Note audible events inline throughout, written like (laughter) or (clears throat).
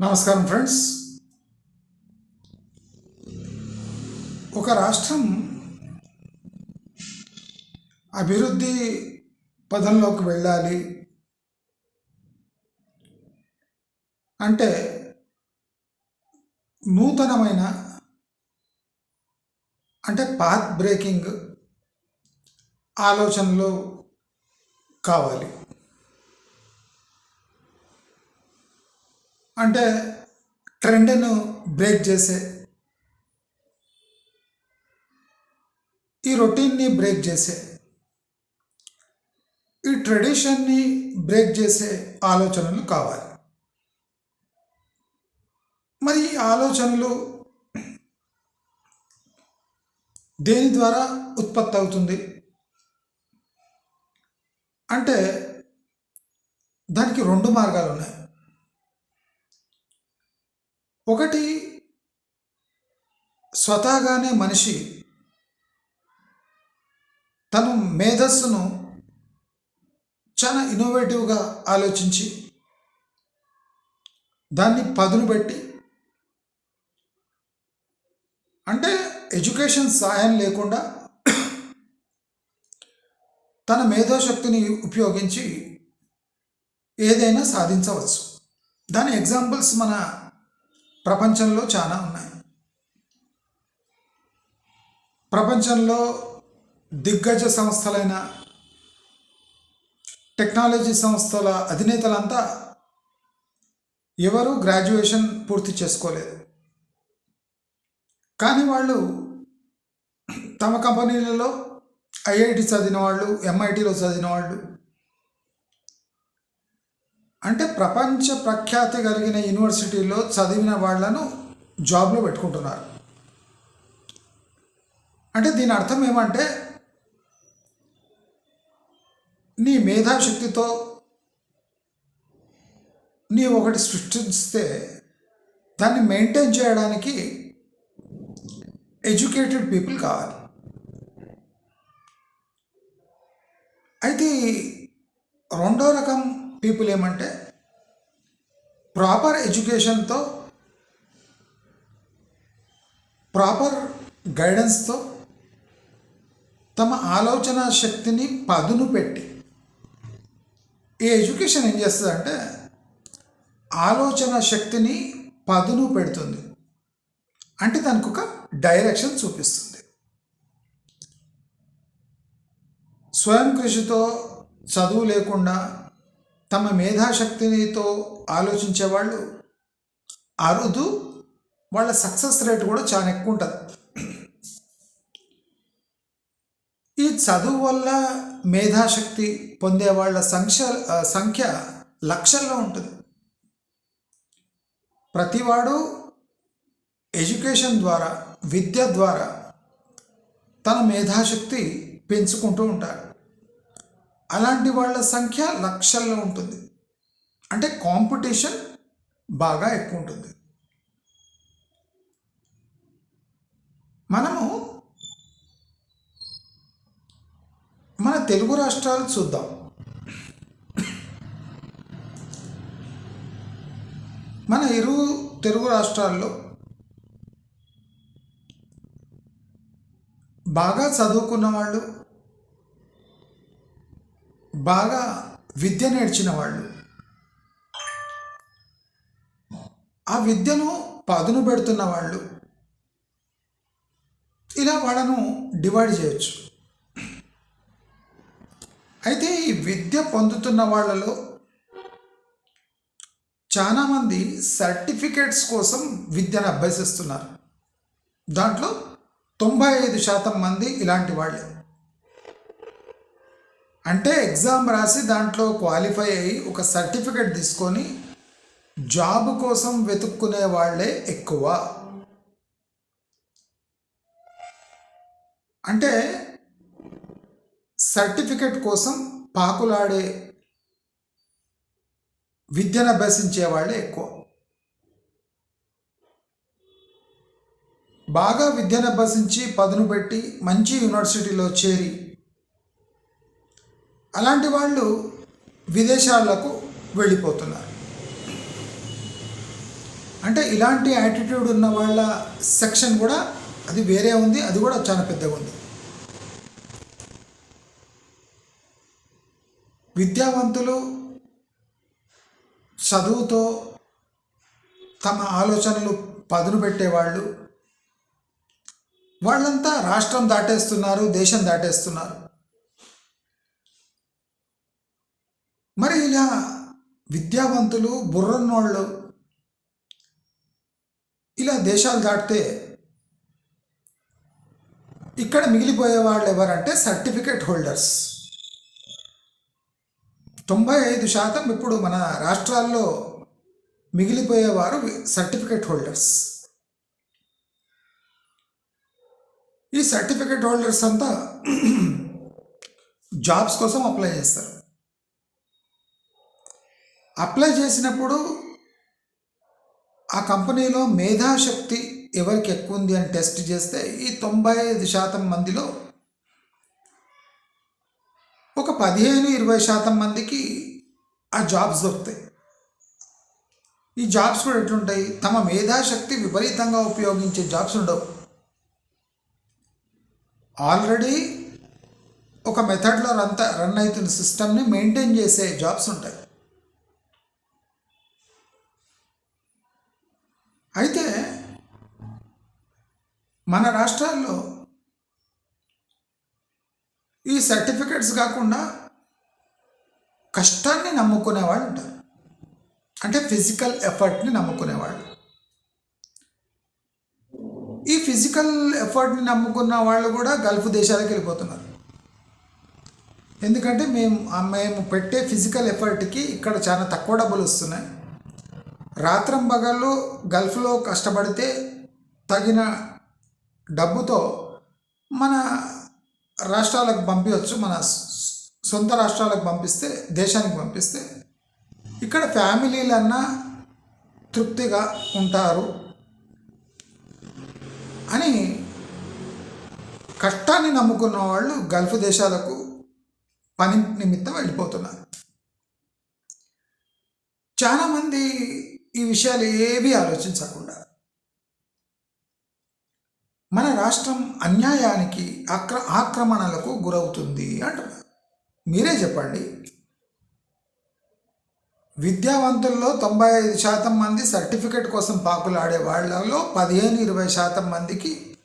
నమస్కారం ఫ్రెండ్స్. ఒక రాష్ట్రం అభివృద్ధి పదంలోకి వెళ్ళాలి అంటే నూతనమైన అంటే పాత్ బ్రేకింగ్ ఆలోచనలు కావాలి. అంటే ట్రెండ్ను బ్రేక్ చేసే ఈ రొటీన్ని బ్రేక్ చేసే ఈ ట్రెడిషన్ని బ్రేక్ చేసే ఆలోచనలు కావాలి. మరి ఈ ఆలోచనలు దేని ద్వారా ఉత్పత్తి అవుతుంది? అంటే దానికి రెండు మార్గాలు ఉన్నాయి ఒకటి స్వతహాగానే మనిషి తను మేధస్సును చాలా ఇన్నోవేటివ్గా ఆలోచించి దాన్ని పదును పెట్టి అంటే ఎడ్యుకేషన్ సాయం లేకుండా తన మేధోశక్తిని ఉపయోగించి ఏదైనా సాధించవచ్చు. దాని ఎగ్జాంపుల్స్ మన ప్రపంచంలో చాలా ఉన్నాయి. ప్రపంచంలో దిగ్గజ సంస్థలైన టెక్నాలజీ సంస్థల అధినేతలంతా ఎవరు గ్రాడ్యుయేషన్ పూర్తి చేసుకోలేదు. కానీ వాళ్ళు తమ కంపెనీలలో ఐఐటి చదివిన వాళ్ళు ఎంఐటిలో చదివిన వాళ్ళు అంటే ప్రపంచ ప్రఖ్యాతి కలిగిన యూనివర్సిటీలో చదివిన వాళ్ళను జాబ్లో పెట్టుకుంటున్నారు. అంటే దీని అర్థం ఏమంటే నీ మేధాశక్తితో నీ ఒకటి సృష్టిస్తే దాన్ని మెయింటైన్ చేయడానికి ఎడ్యుకేటెడ్ పీపుల్ కావాలి. అయితే రెండో రకం పీపుల్ ఏమంటే ప్రాపర్ ఎడ్యుకేషన్తో ప్రాపర్ గైడెన్స్తో తమ ఆలోచన శక్తిని పదును పెట్టి. ఈ ఎడ్యుకేషన్ ఏం చేస్తుందంటే ఆలోచన శక్తిని పదును పెడుతుంది. అంటే దానికి ఒక డైరెక్షన్ చూపిస్తుంది. స్వయం కృషితో చదువు లేకుండా తమ మేధాశక్తినితో ఆలోచించే వాళ్ళు అరుదు వాళ్ళ సక్సెస్ రేట్ కూడా చాలా ఎక్కువ ఉంటుంది. ఈ చదువు వల్ల మేధాశక్తి పొందే వాళ్ళ సంఖ్య సంఖ్య లక్షల్లో ఉంటుంది. ప్రతివాడు ఎడ్యుకేషన్ ద్వారా విద్య ద్వారా తన మేధాశక్తి పెంచుకుంటూ ఉంటారు. అలాంటి వాళ్ళ సంఖ్య లక్షల్లో ఉంటుంది. అంటే కాంపిటీషన్ బాగా ఎక్కువ ఉంటుంది. మనము మన తెలుగు రాష్ట్రాలు చూద్దాం. మన ఇరు తెలుగు రాష్ట్రాల్లో బాగా చదువుకున్న వాళ్ళు బాగా విద్య నేర్చిన వాళ్ళు. ఆ విద్యను పదును పెడుతున్న వాళ్ళు. ఇలా వాళ్ళను డివైడ్ చేయొచ్చు. అయితే ఈ విద్య పొందుతున్న వాళ్ళలో చాలామంది సర్టిఫికేట్స్ కోసం విద్యను అభ్యసిస్తున్నారు. దాంట్లో తొంభై ఐదు శాతం మంది ఇలాంటి వాళ్ళే. అంటే ఎగ్జామ్ రాసి దాంట్లో క్వాలిఫై అయ్యి ఒక సర్టిఫికేట్ తీసుకొని జాబ్ కోసం వెతుక్కునే వాళ్ళే ఎక్కువ. అంటే సర్టిఫికెట్ కోసం పాకులాడే విద్యను అభ్యసించే వాళ్ళే ఎక్కువ. బాగా విద్యను అభ్యసించి పదును పెట్టి మంచి యూనివర్సిటీలో చేరి అలాంటి వాళ్ళు విదేశాలకు వెళ్ళిపోతున్నారు. అంటే ఇలాంటి యాటిట్యూడ్ ఉన్న వాళ్ళ సెక్షన్ కూడా అది వేరే ఉంది అది కూడా చాలా పెద్దగా ఉంది. విద్యావంతులు చదువుతో తమ ఆలోచనలు పదును పెట్టేవాళ్ళు. వాళ్ళంతా రాష్ట్రం దాటేస్తున్నారు దేశం దాటేస్తున్నారు మరి ఇలా విద్యావంతులు బుర్రన్నోళ్ళు ఇలా దేశాలు దాటితే ఇక్కడ మిగిలిపోయే వాళ్ళు ఎవరంటే సర్టిఫికేట్ హోల్డర్స్. తొంభై ఐదు శాతం ఇప్పుడు మన రాష్ట్రాల్లో మిగిలిపోయేవారు సర్టిఫికేట్ హోల్డర్స్. ఈ సర్టిఫికేట్ హోల్డర్స్ అంతా (clears throat) జాబ్స్ కోసం అప్లై చేస్తారు. అప్లై చేసినప్పుడు ఆ కంపెనీలో మేధాశక్తి ఎవరికి ఎక్కువ ఉంది అని టెస్ట్ చేస్తే ఈ తొంభై ఐదు శాతం మందిలో ఒక పదిహేను ఇరవై శాతం మందికి ఆ జాబ్స్ దొరుకుతాయి. ఈ జాబ్స్ కూడా ఎట్లుంటాయి తమ మేధాశక్తి విపరీతంగా ఉపయోగించే జాబ్స్ ఉండవు. ఆల్రెడీ ఒక మెథడ్లో రన్ రన్ అవుతున్న సిస్టమ్ని మెయింటైన్ చేసే జాబ్స్ ఉంటాయి. అయితే మన రాష్ట్రాల్లో ఈ సర్టిఫికెట్స్ కాకుండా కష్టాన్ని నమ్ముకునేవాళ్ళు ఉంటారు. అంటే ఫిజికల్ ఎఫర్ట్ని నమ్ముకునేవాళ్ళు. ఈ ఫిజికల్ ఎఫర్ట్ని నమ్ముకున్న వాళ్ళు కూడా గల్ఫ్ దేశాలకు వెళ్ళిపోతున్నారు. ఎందుకంటే మేము మేము పెట్టే ఫిజికల్ ఎఫర్ట్కి ఇక్కడ చాలా తక్కువ డబ్బులు వస్తున్నాయి. రాత్రం పగళ్ళు గల్ఫ్లో కష్టపడితే తగిన డబ్బుతో మన రాష్ట్రాలకు పంపించవచ్చు మన సొంత రాష్ట్రాలకు పంపిస్తే దేశానికి పంపిస్తే ఇక్కడ ఫ్యామిలీలన్నా తృప్తిగా ఉంటారు అని కష్టాన్ని నమ్ముకున్న వాళ్ళు గల్ఫ్ దేశాలకు పని నిమిత్తం వెళ్ళిపోతున్నారు. చాలామంది ఈ విషయాలు ఏవి ఆలోచించకుండా. మన రాష్ట్రం అన్యాయానికి ఆక్ర ఆక్రమణలకు గురవుతుంది అంటున్నారు. మీరే చెప్పండి. విద్యావంతుల్లో తొంభై ఐదు శాతం మంది సర్టిఫికెట్ కోసం పాకులాడే వాళ్ళలో పదిహేను ఇరవై శాతం మందికి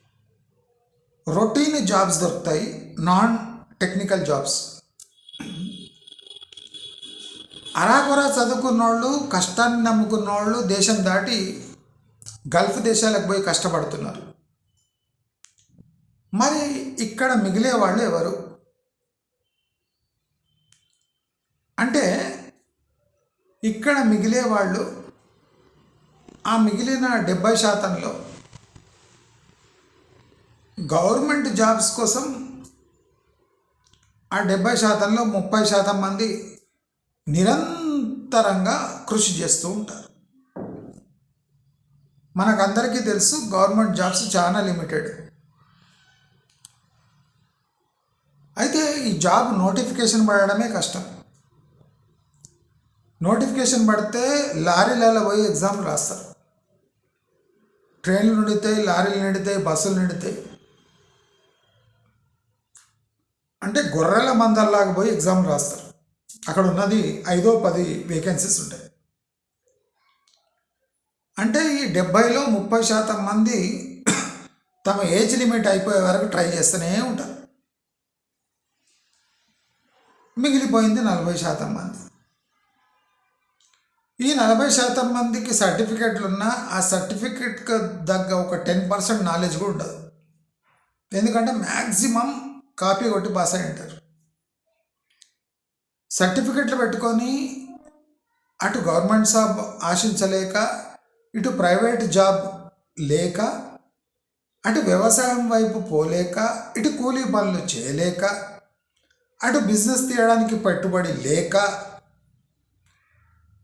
రొటీన్ జాబ్స్ దొరుకుతాయి నాన్ టెక్నికల్ జాబ్స్. అరాకొరా చదువుకున్నోళ్ళు కష్టాన్ని నమ్ముకున్నోళ్ళు దేశం దాటి గల్ఫ్ దేశాలకు పోయి కష్టపడుతున్నారు. మరి ఇక్కడ మిగిలే వాళ్ళు ఎవరు? అంటే ఇక్కడ మిగిలే వాళ్ళు ఆ మిగిలిన డెబ్బై శాతంలో గవర్నమెంట్ జాబ్స్ కోసం ఆ డెబ్బై శాతంలో ముప్పై శాతం మంది నిరంతరంగా కృషి చేస్తూ ఉంటారు. మనకందరికీ తెలుసు గవర్నమెంట్ జాబ్స్ చాలా లిమిటెడ్. అయితే ఈ జాబ్ నోటిఫికేషన్ పడడమే కష్టం. నోటిఫికేషన్ పడితే లారీలలో పోయి ఎగ్జామ్ రాస్తారు. ట్రైన్లు నిండుతాయి లారీలు నిండుతాయి బస్సులు నిండుతాయి. అంటే గొర్రెల మందల్లాగా పోయి ఎగ్జామ్ రాస్తారు. అక్కడ ఉన్నది ఐదో పది వేకెన్సీస్ ఉంటాయి. అంటే ఈ డెబ్బైలో ముప్పై శాతం మంది తమ ఏజ్ లిమిట్ అయిపోయే వరకు ట్రై చేస్తూనే ఉంటారు. మిగిలిపోయింది నలభై శాతం మంది. ఈ నలభై శాతం మందికి సర్టిఫికెట్లు ఉన్నా ఆ సర్టిఫికెట్కి దగ్గ ఒక టెన్ పర్సెంట్ నాలెడ్జ్ కూడా ఉండదు. ఎందుకంటే మ్యాక్సిమం కాపీ కొట్టి పాస్ అయి ఉంటారు సర్టిఫికెట్లు పెట్టుకొని అటు గవర్నమెంట్ జాబ్ ఆశించలేక ఇటు ప్రైవేట్ జాబ్ లేక అటు వ్యవసాయం వైపు పోలేక ఇటు కూలీ పనులు చేయలేక అటు బిజినెస్ తీయడానికి పెట్టుబడి లేక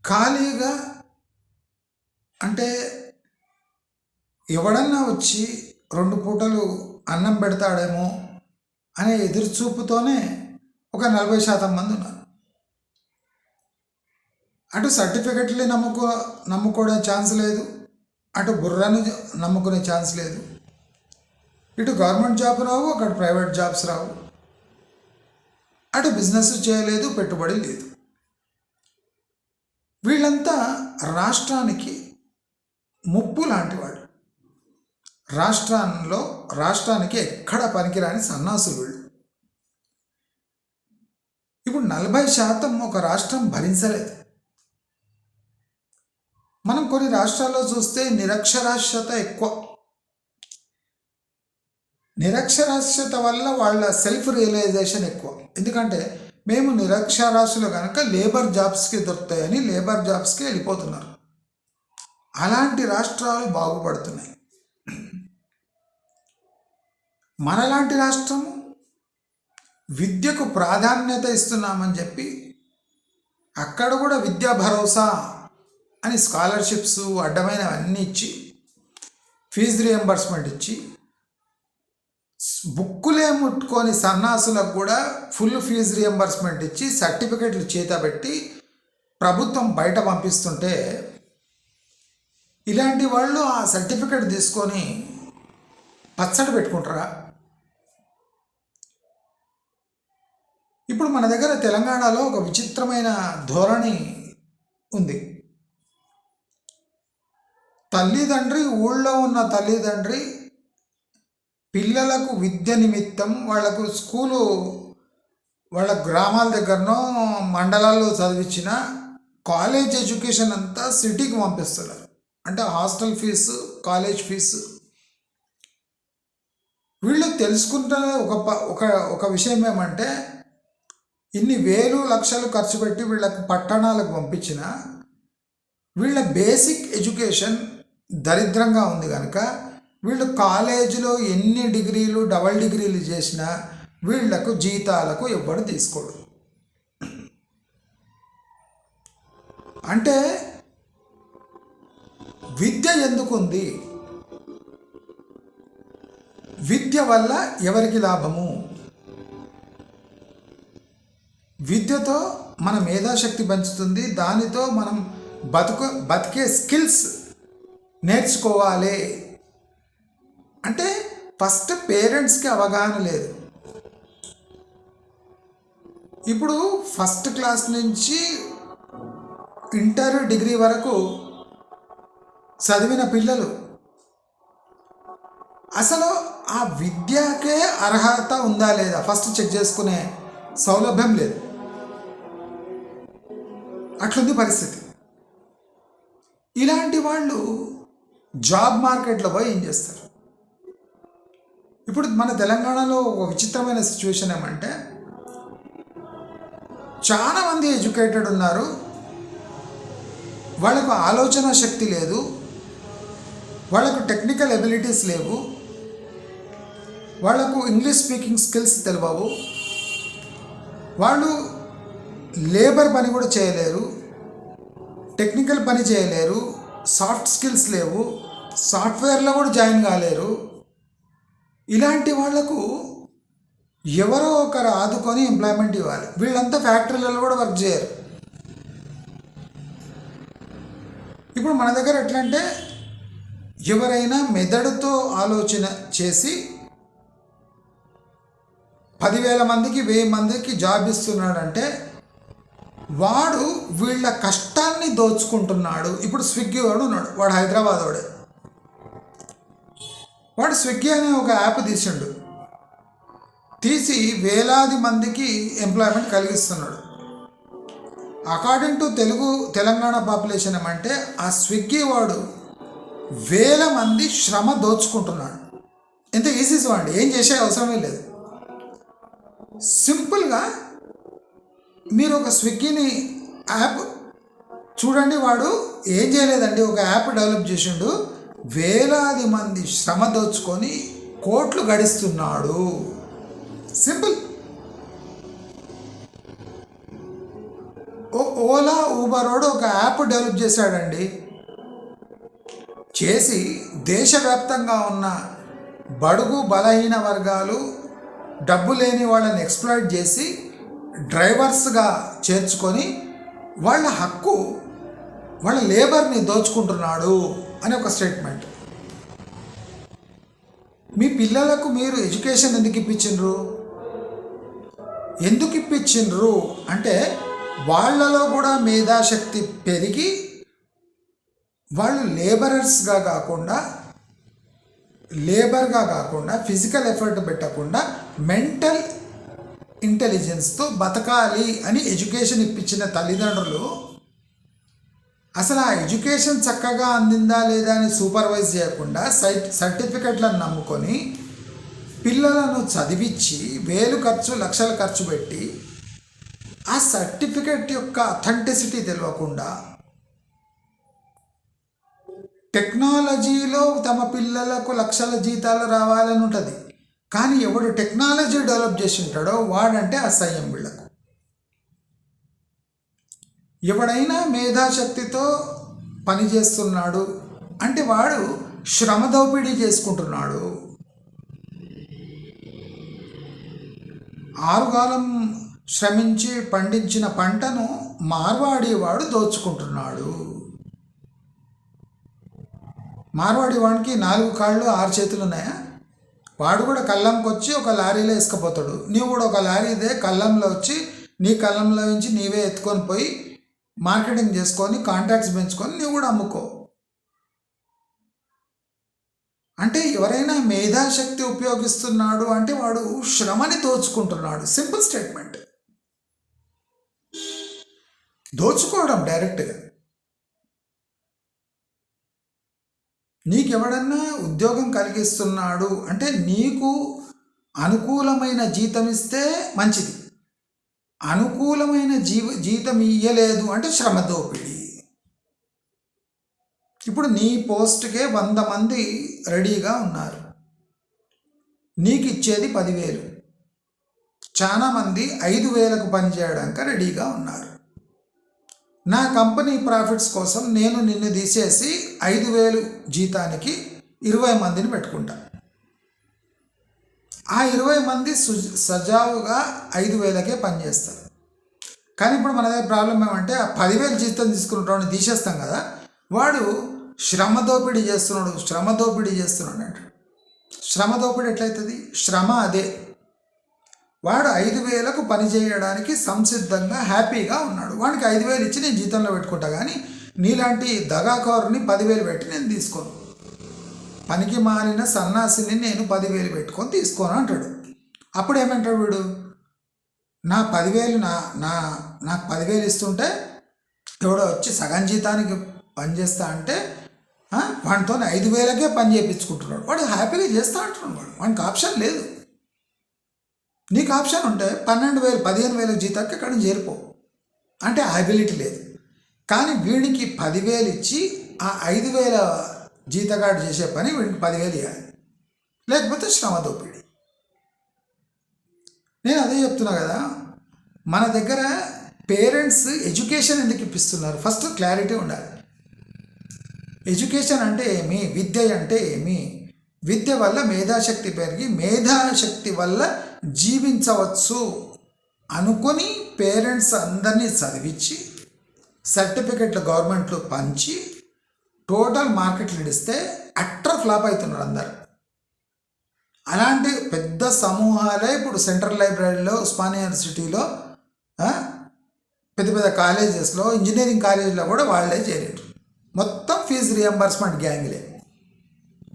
ఖాళీగా అంటే ఎవడన్నా వచ్చి రెండు పూటలు అన్నం పెడతాడేమో అనే ఎదురుచూపుతోనే ఒక నలభై శాతం మంది ఉన్నారు. అటు సర్టిఫికెట్లే నమ్ముకో నమ్ముకోవడం ఛాన్స్ లేదు. అటు బుర్రను నమ్ముకునే ఛాన్స్ లేదు. ఇటు గవర్నమెంట్ జాబ్ రావు అక్కడ ప్రైవేట్ జాబ్స్ రావు. అటు బిజినెస్ చేయలేదు పెట్టుబడి లేదు. వీళ్ళంతా రాష్ట్రానికి ముప్పు లాంటివాడు రాష్ట్రంలో రాష్ట్రానికి ఎక్కడ పనికిరాని సన్నాసులు వీళ్ళు. ఇప్పుడు నలభై శాతం ఒక రాష్ట్రం భరించలేదు. మనం కొన్ని రాష్ట్రాల్లో చూస్తే నిరక్షరాస్యత ఎక్కువ. నిరక్షరాస్యత వల్ల వాళ్ళ సెల్ఫ్ రియలైజేషన్ ఎక్కువ. ఎందుకంటే మేము నిరక్షరాస్యులు కనుక లేబర్ జాబ్స్కి దొరుకుతాయని లేబర్ జాబ్స్కి వెళ్ళిపోతున్నారు. అలాంటి రాష్ట్రాలు బాగుపడుతున్నాయి. మనలాంటి రాష్ట్రము విద్యకు ప్రాధాన్యత ఇస్తున్నామని చెప్పి అక్కడ కూడా విద్యా భరోసా అని స్కాలర్షిప్స్ అడ్డమైనవన్నీ ఇచ్చి ఫీజు రియంబర్స్మెంట్ ఇచ్చి బుక్కులే ముట్టుకొని సన్నాసులకు కూడా ఫుల్ ఫీజు రియంబర్స్మెంట్ ఇచ్చి సర్టిఫికెట్లు చేతబెట్టి ప్రభుత్వం బయట పంపిస్తుంటే ఇలాంటి వాళ్ళు ఆ సర్టిఫికెట్ తీసుకొని పచ్చడి పెట్టుకుంటారా? ఇప్పుడు మన దగ్గర తెలంగాణలో ఒక విచిత్రమైన ధోరణి ఉంది. తల్లిదండ్రి ఊళ్ళో ఉన్న తల్లిదండ్రి పిల్లలకు విద్య నిమిత్తం వాళ్ళకు స్కూలు వాళ్ళ గ్రామాల దగ్గరనో మండలాల్లో చదివించిన కాలేజ్ ఎడ్యుకేషన్ అంతా సిటీకి పంపిస్తున్నారు. అంటే హాస్టల్ ఫీజు కాలేజ్ ఫీజు. వీళ్ళు తెలుసుకుంటున్న ఒక ప- ఒక ఒక విషయం ఏమంటే ఇన్ని వేలు లక్షలు ఖర్చు పెట్టి వీళ్ళకి పట్టణాలకు పంపించిన వీళ్ళ బేసిక్ ఎడ్యుకేషన్ దరిద్రంగా ఉంది కనుక వీళ్ళు కాలేజీలో ఎన్ని డిగ్రీలు డబల్ డిగ్రీలు చేసినా వీళ్ళకు జీతాలకు ఎవ్వడు తీసుకోడు. అంటే విద్య ఎందుకుంది? విద్య వల్ల ఎవరికి లాభము? విద్యతో మన మేధాశక్తి పెంచుతుంది దానితో మనం బతుకు బతికే స్కిల్స్ నేర్చుకోవాలి. అంటే ఫస్ట్ పేరెంట్స్కి అవగాహన లేదు. ఇప్పుడు ఫస్ట్ క్లాస్ నుంచి ఇంటర్ డిగ్రీ వరకు చదివిన పిల్లలు అసలు ఆ విద్యకే అర్హత ఉందా లేదా? ఫస్ట్ చెక్ చేసుకునే సౌలభ్యం లేదు. అట్లుంది పరిస్థితి. ఇలాంటి వాళ్ళు జాబ్ మార్కెట్లో పోయి ఏం చేస్తారు? ఇప్పుడు మన తెలంగాణలో ఒక విచిత్రమైన సిచ్యువేషన్ ఏమంటే చాలా మంది ఎడ్యుకేటెడ్ ఉన్నారు. వాళ్ళకు ఆలోచన శక్తి లేదు. వాళ్ళకు టెక్నికల్ ఎబిలిటీస్ లేవు. వాళ్ళకు ఇంగ్లీష్ స్పీకింగ్ స్కిల్స్ తెలియవు వాళ్ళు లేబర్ పని కూడా చేయలేరు. టెక్నికల్ పని చేయలేరు. సాఫ్ట్ స్కిల్స్ లేవు. సాఫ్ట్వేర్లో కూడా జాయిన్ కాలేరు. ఇలాంటి వాళ్ళకు ఎవరో ఒకరు ఆదుకొని ఎంప్లాయ్మెంట్ ఇవ్వాలి. వీళ్ళంతా ఫ్యాక్టరీలలో కూడా వర్క్ చేయరు. ఇప్పుడు మన దగ్గర ఎట్లా అంటే ఎవరైనా మెదడుతో ఆలోచన చేసి పదివేల మందికి వెయ్యి మందికి జాబ్ ఇస్తున్నాడంటే వాడు వీళ్ళ కష్టాన్ని దోచుకుంటున్నాడు. ఇప్పుడు స్విగ్గీ వాడు ఉన్నాడు. వాడు హైదరాబాద్ వాడే. వాడు స్విగ్గీ అనే ఒక యాప్ తీసిండు. తీసి వేలాది మందికి employment కలిగిస్తున్నాడు. According to Telugu Telangana population ఏమంటే ఆ స్విగ్గీ వాడు వేల మంది శ్రమ దోచుకుంటున్నాడు. ఎంత ఈజీ వాడు ఏం చేసే అవసరమే లేదు. సింపుల్గా మీరు ఒక స్విగ్గీని యాప్ చూడండి వాడు ఏం చేయలేదండి ఒక యాప్ డెవలప్ చేసిండు. వేలాది మంది శ్రమ దోచుకొని కోట్లు గడిస్తున్నాడు. సింపుల్. ఓ ఓలా ఊబర్ వాడు ఒక యాప్ డెవలప్ చేశాడండి. చేసి దేశవ్యాప్తంగా ఉన్న బడుగు బలహీన వర్గాలు డబ్బు లేని వాళ్ళని ఎక్స్ప్లాయిట్ చేసి డ్రైవర్స్గా చేర్చుకొని వాళ్ళ హక్కు వాళ్ళ లేబర్ని దోచుకుంటున్నాడు అని ఒక స్టేట్మెంట్. మీ పిల్లలకు మీరు ఎడ్యుకేషన్ ఎందుకు ఇప్పించిండ్రు? ఎందుకు ఇప్పించిండ్రు అంటే వాళ్ళలో కూడా మేధాశక్తి పెరిగి వాళ్ళు లేబరర్స్గా కాకుండా లేబర్గా కాకుండా ఫిజికల్ ఎఫర్ట్ పెట్టకుండా మెంటల్ ఇంటెలిజెన్స్తో బతకాలి అని ఎడ్యుకేషన్ ఇప్పించిన తల్లిదండ్రులు అసలు ఆ ఎడ్యుకేషన్ చక్కగా అందిందా లేదా అని సూపర్వైజ్ చేయకుండా సైట్ సర్టిఫికెట్లను నమ్ముకొని పిల్లలను చదివించి వేలు ఖర్చు లక్షలు ఖర్చు పెట్టి ఆ సర్టిఫికెట్ యొక్క అథెంటిసిటీ తెలియకుండా టెక్నాలజీలో తమ పిల్లలకు లక్షల జీతాలు రావాలని ఉంటుంది. కానీ ఎవడు టెక్నాలజీ డెవలప్ చేసి ఉంటాడో వాడంటే అసహ్యం వీళ్ళకు. ఎవడైనా మేధాశక్తితో పని చేస్తున్నాడు అంటే వాడు శ్రమ దోపిడీ చేసుకుంటున్నాడు. ఆరుగాలం శ్రమించి పండించిన పంటను మార్వాడి వాడు దోచుకుంటున్నాడు. మార్వాడి వాడికి నాలుగు కాళ్ళు ఆరు చేతులు ఉన్నాయా వాడు కూడా కళ్ళంకి వచ్చి ఒక లారీలో వేసుకుపోతాడు నీవు కూడా ఒక లారీదే కళ్ళంలో వచ్చి నీ కళ్ళంలో నుంచి నీవే ఎత్తుకొని పోయి మార్కెటింగ్ చేసుకొని కాంటాక్ట్స్ పెంచుకొని నువ్వు కూడా అమ్ముకో. అంటే ఎవరైనా మేధాశక్తి ఉపయోగిస్తున్నాడు అంటే వాడు శ్రమని దోచుకుంటున్నాడు. సింపుల్ స్టేట్మెంట్ దోచుకోవడం డైరెక్ట్గా నీకెవడన్నా ఉద్యోగం కలిగిస్తున్నాడు అంటే నీకు అనుకూలమైన జీతం ఇస్తే మంచిది. అనుకూలమైన జీవ జీతం ఇయ్యలేదు అంటే శ్రమ దోపిడీ ఇప్పుడు నీ పోస్ట్కే వంద మంది రెడీగా ఉన్నారు. నీకు ఇచ్చేది పదివేలు చాలామంది ఐదు వేలకు పనిచేయడానికి రెడీగా ఉన్నారు. నా కంపెనీ ప్రాఫిట్స్ కోసం నేను నిన్ను తీసేసి ఐదు వేలు జీతానికి ఇరవై మందిని పెట్టుకుంటాను ఆ ఇరవై మంది సజావుగా ఐదు వేలకే పనిచేస్తారు కానీ ఇప్పుడు మన దగ్గర ప్రాబ్లం ఏమంటే ఆ పదివేలు జీతం తీసుకున్నటువంటి తీసేస్తాం కదా వాడు శ్రమ దోపిడీ చేస్తున్నాడు శ్రమ దోపిడీ చేస్తున్నాడు అంటాడు. శ్రమ దోపిడీ ఎట్లయితుంది? శ్రమ అదే. వాడు ఐదు వేలకు పని చేయడానికి సంసిద్ధంగా హ్యాపీగా ఉన్నాడు. వాడికి ఐదు వేలు ఇచ్చి నేను జీతంలో పెట్టుకుంటా కానీ నీలాంటి దగాకారుని పదివేలు పెట్టి నేను తీసుకోను. పనికి మారిన సన్నాసిని నేను పదివేలు పెట్టుకొని తీసుకోను అంటాడు. అప్పుడు ఏమంటాడు వీడు? నా పదివేలు నా నా నాకు పదివేలు ఇస్తుంటే ఎవడో వచ్చి సగం జీతానికి పని చేస్తా అంటే ఆ, వాడితో ఐదు వేలకే పని చేయించుకుంటున్నాడు. వాడు హ్యాపీగా చేస్తా అంటున్నాడు వాడు. వాడికి ఆప్షన్ లేదు. నీకు ఆప్షన్ ఉంటే పన్నెండు వేలు పదిహేను వేల జీతానికి అక్కడ చేరిపో. అంటే అబిలిటీ లేదు. కానీ వీడికి పదివేలు ఇచ్చి ఆ ఐదు వేల జీతగాడు చేసే పని వీడికి పదివేలు ఇవ్వాలి. లేకపోతే శ్రమ దోపిడి. నేను అదే చెప్తున్నా కదా మన దగ్గర పేరెంట్స్ ఎడ్యుకేషన్ ఎందుకు ఇప్పిస్తున్నారు? ఫస్ట్ క్లారిటీ ఉండాలి. ఎడ్యుకేషన్ అంటే ఏమి? విద్య అంటే ఏమి? విద్య వల్ల మేధాశక్తి పెరిగి మేధాశక్తి వల్ల జీవించవచ్చు అనుకొని పేరెంట్స్ అందరినీ చదివించి సర్టిఫికెట్లు గవర్నమెంట్లో పంచి టోటల్ మార్కెట్లు నడిస్తే అట్టర్ ఫ్లాప్ అవుతున్నారు అందరు. అలాంటి పెద్ద సమూహాలే ఇప్పుడు సెంట్రల్ లైబ్రరీలో ఉస్మానియా యూనివర్సిటీలో పెద్ద పెద్ద కాలేజెస్లో ఇంజనీరింగ్ కాలేజీలో కూడా వాళ్ళే చేరారు మొత్తం ఫీజు రియంబర్స్మెంట్ గ్యాంగ్లే.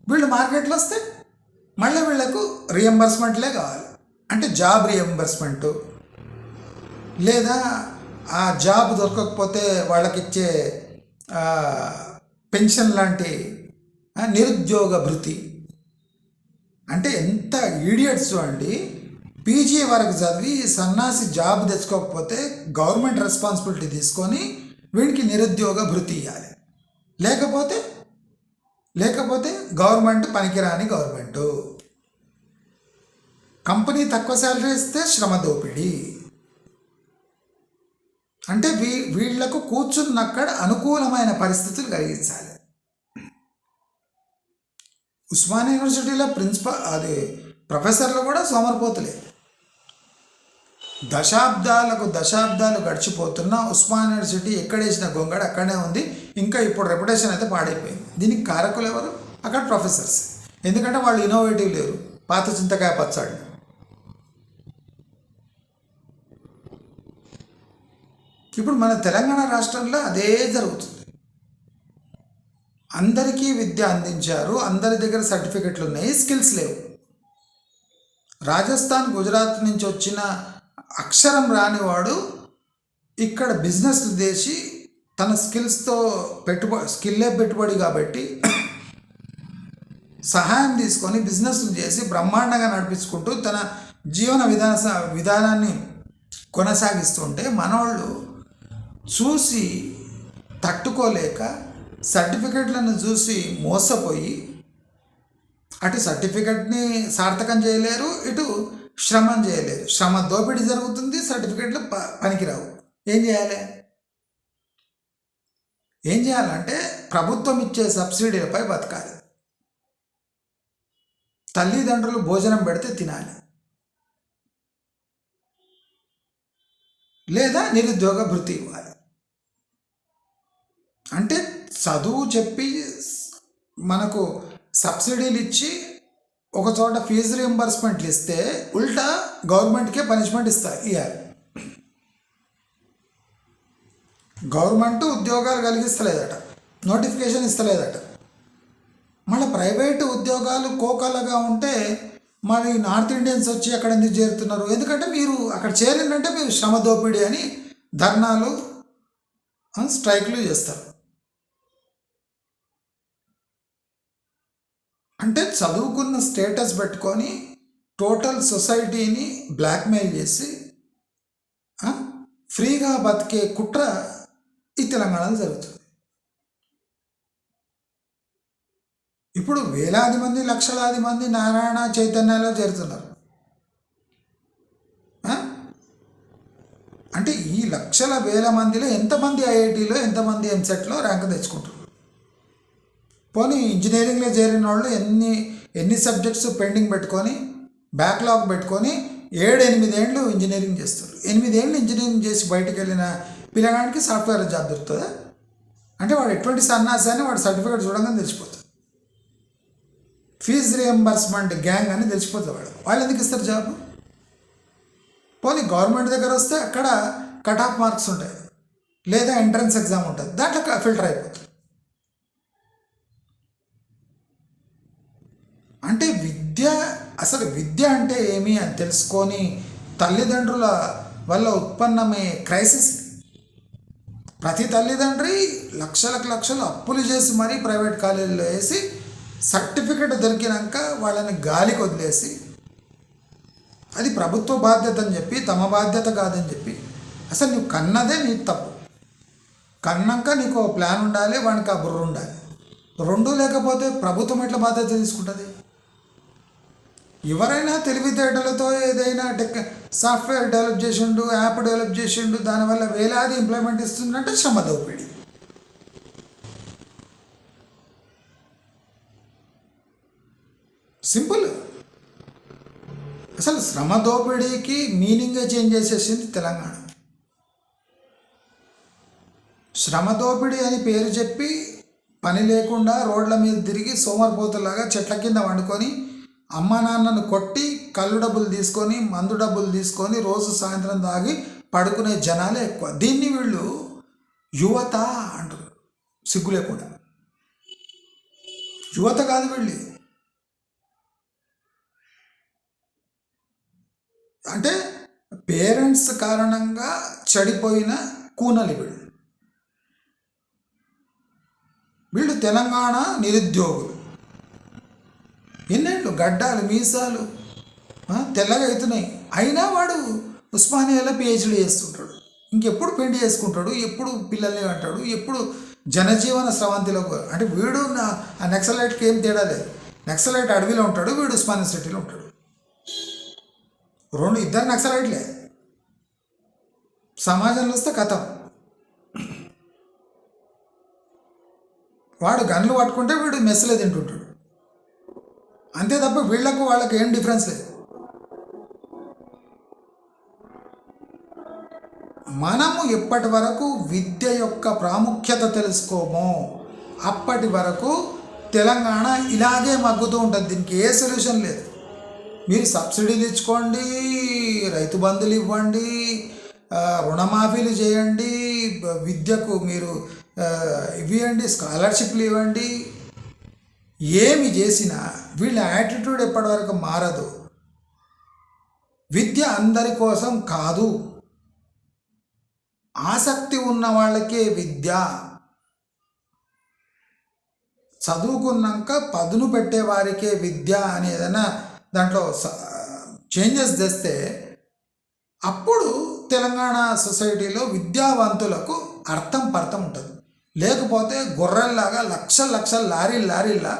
వీళ్ళు మార్కెట్లో వస్తే మళ్ళీ వీళ్ళకు రియంబర్స్మెంట్లే కావాలి. అంటే జాబ్ రియంబర్స్మెంటు. లేదా ఆ జాబ్ దొరకకపోతే వాళ్ళకి ఇచ్చే పెన్షన్ లాంటి నిరుద్యోగ భృతి. అంటే ఎంత ఈడియట్స్ అండి. పీజీ వరకు చదివి సన్నాసి జాబ్ తెచ్చుకోకపోతే గవర్నమెంట్ రెస్పాన్సిబిలిటీ తీసుకొని వీడికి నిరుద్యోగ భృతి ఇవ్వాలి లేకపోతే లేకపోతే గవర్నమెంట్ పనికిరాని గవర్నమెంటు. కంపెనీ తక్కువ శాలరీ ఇస్తే శ్రమ దోపిడీ. అంటే వీ వీళ్ళకు కూర్చున్నక్కడ అనుకూలమైన పరిస్థితులు కలిగించాలి. ఉస్మానియా యూనివర్సిటీలో ప్రిన్సిపల్ అది ప్రొఫెసర్లు కూడా సోమరిపోతులే. దశాబ్దాలకు దశాబ్దాలు గడిచిపోతున్న ఉస్మాన్ యూనివర్సిటీ ఎక్కడేసిన గొంగడ అక్కడనే ఉంది. ఇంకా ఇప్పుడు రెప్యుటేషన్ అయితే పాడైపోయింది. దీనికి కారకులు ఎవరు? అక్కడ ప్రొఫెసర్స్ ఎందుకంటే వాళ్ళు ఇన్నోవేటివ్ లేరు. పాత చింతకాయ పచ్చాడు ఇప్పుడు మన తెలంగాణ రాష్ట్రంలో అదే జరుగుతుంది. అందరికీ విద్య అందించారు అందరి దగ్గర సర్టిఫికెట్లు ఉన్నాయి స్కిల్స్ లేవు. రాజస్థాన్ గుజరాత్ నుంచి వచ్చిన అక్షరం రానివాడు ఇక్కడ బిజినెస్ చేసి తన స్కిల్స్తో పెట్టుబడి స్కిల్లే పెట్టుబడి కాబట్టి సహాయం తీసుకొని బిజినెస్ చేసి బ్రహ్మాండంగా నడిపించుకుంటూ తన జీవన విధాన విధానాన్ని కొనసాగిస్తుంటే మనవాళ్ళు చూసి తట్టుకోలేక సర్టిఫికెట్లను చూసి మోసపోయి అటు సర్టిఫికెట్ని సార్థకం చేయలేరు ఇటు శ్రమం చేయలేరు. శ్రమ దోపిడీ జరుగుతుంది సర్టిఫికెట్లు ప పనికిరావు. ఏం చేయాలి? ఏం చేయాలంటే ప్రభుత్వం ఇచ్చే సబ్సిడీలపై బతకాలి. తల్లిదండ్రులు భోజనం పెడితే తినాలి. లేదా నిరుద్యోగ భృతి ఇవ్వాలి. అంటే చదువు చెప్పి మనకు సబ్సిడీలు ఇచ్చి ఒక చోట ఫీజు రియంబర్స్మెంట్లు ఇస్తే ఉల్టా గవర్నమెంట్కే పనిష్మెంట్ ఇస్తారు ఇవ్వాలి గవర్నమెంట్ ఉద్యోగాలు కలిగిస్తలేదట నోటిఫికేషన్ ఇస్తలేదట. మళ్ళీ ప్రైవేటు ఉద్యోగాలు కోకలగా ఉంటే మరి నార్త్ ఇండియన్స్ వచ్చి అక్కడ ఎందుకు చేరుతున్నారు? ఎందుకంటే మీరు అక్కడ చేరిందంటే మీరు శ్రమ దోపిడీ అని ధర్నాలు స్ట్రైక్లు చేస్తారు. అంటే చదువుకున్న స్టేటస్ పెట్టుకొని టోటల్ సొసైటీని బ్లాక్మెయిల్ చేసి ఫ్రీగా బతికే కుట్ర ఈ తెలంగాణలో జరుగుతుంది. ఇప్పుడు వేలాది మంది లక్షలాది మంది నారాయణ చైతన్యాలో చేరుతున్నారు. అంటే ఈ లక్షల వేల మందిలో ఎంతమంది ఐఐటీలో ఎంతమంది ఎంసెట్లో ర్యాంక్ తెచ్చుకుంటారు పోనీ ఇంజనీరింగ్లో చేరిన వాళ్ళు ఎన్ని ఎన్ని సబ్జెక్ట్స్ పెండింగ్ పెట్టుకొని బ్యాక్లాగ్ పెట్టుకొని ఏడు ఎనిమిదేళ్ళు ఇంజనీరింగ్ చేస్తారు. ఎనిమిదేళ్ళు ఇంజనీరింగ్ చేసి బయటకు వెళ్ళిన పిల్లగానికి సాఫ్ట్వేర్ జాబ్ దొరుకుతుందా? అంటే వాడు ఎటువంటి సన్నాసి అని వాడు సర్టిఫికేట్ చూడగానే తెలిసిపోతుంది ఫీజు రియంబర్స్మెంట్ గ్యాంగ్ అని తెలిసిపోతుంది వాడు. వాళ్ళు ఎందుకు ఇస్తారు జాబ్? పోనీ గవర్నమెంట్ దగ్గర వస్తే అక్కడ కట్ ఆఫ్ మార్క్స్ ఉంటాయి. లేదా ఎంట్రన్స్ ఎగ్జామ్ ఉంటుంది. దాంట్లో ఫిల్టర్ అయిపోతుంది. అంటే విద్య అసలు విద్య అంటే ఏమి అని తెలుసుకొని తల్లిదండ్రుల వల్ల ఉత్పన్నమయ్యే క్రైసిస్. ప్రతి తల్లిదండ్రి లక్షలకు లక్షలు అప్పులు చేసి మరీ ప్రైవేట్ కాలేజీలో వేసి సర్టిఫికెట్ దొరికినాక వాళ్ళని గాలికి వదిలేసి అది ప్రభుత్వ బాధ్యత అని చెప్పి తమ బాధ్యత కాదని చెప్పి. అసలు నువ్వు కన్నదే నీ తప్పు. కన్నాక నీకు ఓ ప్లాన్ ఉండాలి వానికి ఆ బుర్ర ఉండాలి. రెండు లేకపోతే ప్రభుత్వం ఎట్లా బాధ్యత తీసుకుంటుంది? ఎవరైనా తెలివితేటలతో ఏదైనా టెక్ సాఫ్ట్వేర్ డెవలప్ చేసిండు యాప్ డెవలప్ చేసిండు దానివల్ల వేలాది ఇంప్లిమెంట్ ఇస్తుందంటే శ్రమ దోపిడీ. సింపుల్. అసలు శ్రమ దోపిడీకి మీనింగే చేంజ్ చేసేసింది తెలంగాణ. శ్రమ దోపిడీ అని పేరు చెప్పి పని లేకుండా రోడ్ల మీద తిరిగి సోమరిపోతులాగా చెట్ల కింద వండుకొని అమ్మ నాన్నను కొట్టి కళ్ళు డబ్బులు తీసుకొని మందు డబ్బులు తీసుకొని రోజు సాయంత్రం తాగి పడుకునే జనాలే ఎక్కువ. దీన్ని వీళ్ళు యువత అంటారు. సిగ్గు లేకుండా. యువత కాదు వీళ్ళు. అంటే పేరెంట్స్ కారణంగా చెడిపోయిన కూనలి వీళ్ళు. వీళ్ళు తెలంగాణ నిరుద్యోగులు. ఎన్నండి గడ్డాలు మీసాలు తెల్లగా అవుతున్నాయి. అయినా వాడు ఉస్మానియాలో పిహెచ్డీ చేస్తుంటాడు. ఇంకెప్పుడు పెళ్ళి చేసుకుంటాడు ఎప్పుడు పిల్లల్ని అంటాడు ఎప్పుడు జనజీవన స్రవంతిలో అంటే వీడు నా ఆ నక్సలైట్కి ఏం తేడా లేదు. నక్సలైట్ అడవిలో ఉంటాడు వీడు ఉస్మానియా సిటీలో ఉంటాడు. రెండు ఇద్దరు నక్సలైట్లే. సమాజంలో వస్తే కథం. వాడు గన్లు పట్టుకుంటే వీడు మెస్సులే తింటుంటాడు. అంతే తప్ప వీళ్ళకు వాళ్ళకి ఏం డిఫరెన్స్ లేదు. మనము ఎప్పటి వరకు విద్య యొక్క ప్రాముఖ్యత తెలుసుకోమో అప్పటి వరకు తెలంగాణ ఇలాగే మగ్గుతూ ఉంటుంది. దీనికి ఏ సొల్యూషన్ లేదు. మీరు సబ్సిడీలు ఇచ్చుకోండి రైతు బంధులు ఇవ్వండి రుణమాఫీలు చేయండి విద్యకు మీరు ఇవ్వండి స్కాలర్షిప్లు ఇవ్వండి ఏమి చేసినా వీళ్ళ యాటిట్యూడ్ ఎప్పటివరకు మారదు? విద్య అందరి కోసం కాదు. ఆసక్తి ఉన్న వాళ్ళకే విద్య. చదువుకున్నాక పదును పెట్టే వారికే విద్య అని ఏదైనా దాంట్లో చేంజెస్ తెస్తే అప్పుడు తెలంగాణ సొసైటీలో విద్యావంతులకు అర్థం పర్థం ఉంటుంది. లేకపోతే గొర్రెల్లాగా లక్షల లక్షల లారీ లారీల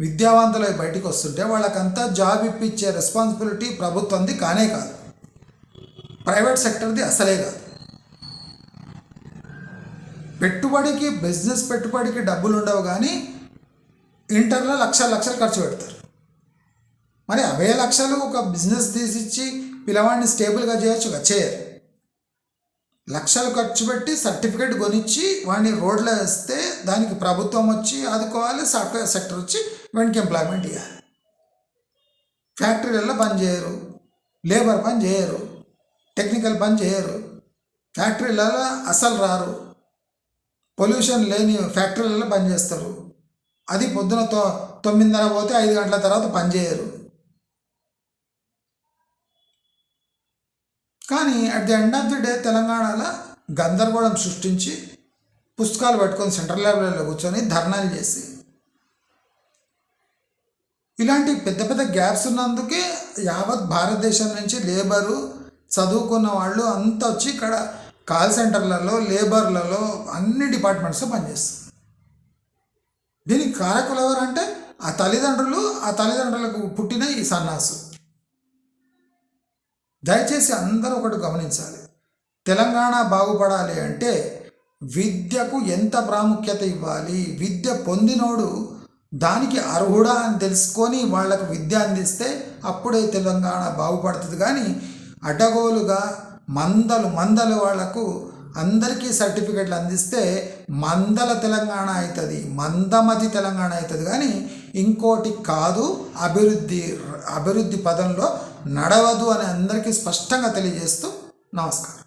విద్యావంతులు బయటికి వస్తుంటే వాళ్ళకంతా జాబ్ ఇప్పించే రెస్పాన్సిబిలిటీ ప్రభుత్వంది కానే కాదు. ప్రైవేట్ సెక్టర్ది అసలే కాదు. పెట్టుబడికి బిజినెస్ పెట్టుబడికి డబ్బులు ఉండవు కానీ ఇంటర్లో లక్షల లక్షలు ఖర్చు పెడతారు. మరి అవే లక్షలు ఒక బిజినెస్ తీసిచ్చి పిల్లవాడిని స్టేబుల్గా చేయొచ్చు చేయరు. లక్షలు ఖర్చు పెట్టి సర్టిఫికేట్ కొనిచ్చి వాడిని రోడ్లో వేస్తే దానికి ప్రభుత్వం వచ్చి ఆదుకోవాలి సాఫ్ట్వేర్ సెక్టర్ వచ్చి వాడికి ఎంప్లాయ్మెంట్ ఇవ్వాలి ఫ్యాక్టరీలలో పని చేయరు లేబర్ పని చేయరు టెక్నికల్ పని చేయరు ఫ్యాక్టరీలలో అసలు రారు పొల్యూషన్ లేని ఫ్యాక్టరీలలో పనిచేస్తారు అది పొద్దున తొ తొమ్మిదిన్నర పోతే ఐదు గంటల తర్వాత పనిచేయరు కానీ at the end of the day తెలంగాణలో గందరగోళం సృష్టించి పుస్తకాలు పట్టుకొని సెంట్రల్ లైబ్రరీలో కూర్చొని ధర్నాలు చేసి ఇలాంటి పెద్ద పెద్ద గ్యాప్స్ ఉన్నందుకే యావత్ భారతదేశం నుంచి లేబరు చదువుకున్న వాళ్ళు అంతా వచ్చి ఇక్కడ కాల్ సెంటర్లలో లేబర్లలో అన్ని డిపార్ట్మెంట్స్లో పనిచేస్తుంది. దీనికి కారకులు ఎవరంటే ఆ తల్లిదండ్రులు ఆ తల్లిదండ్రులకు పుట్టిన ఈ సన్నాసు దయచేసి అందరూ ఒకటి గమనించాలి. తెలంగాణ బాగుపడాలి అంటే విద్యకు ఎంత ప్రాముఖ్యత ఇవ్వాలి? విద్య పొందినోడు దానికి అర్హుడా అని తెలుసుకొని వాళ్ళకు విద్య అందిస్తే అప్పుడే తెలంగాణ బాగుపడుతుంది. కానీ అడ్డగోలుగా మందలు మందలు వాళ్ళకు అందరికీ సర్టిఫికెట్లు అందిస్తే మందల తెలంగాణ అవుతుంది మందమతి తెలంగాణ అవుతుంది. కానీ ఇంకోటి కాదు అభివృద్ధి అభివృద్ధి పదంలో నడవదు అని అందరికీ స్పష్టంగా తెలియజేస్తూ నమస్కారం.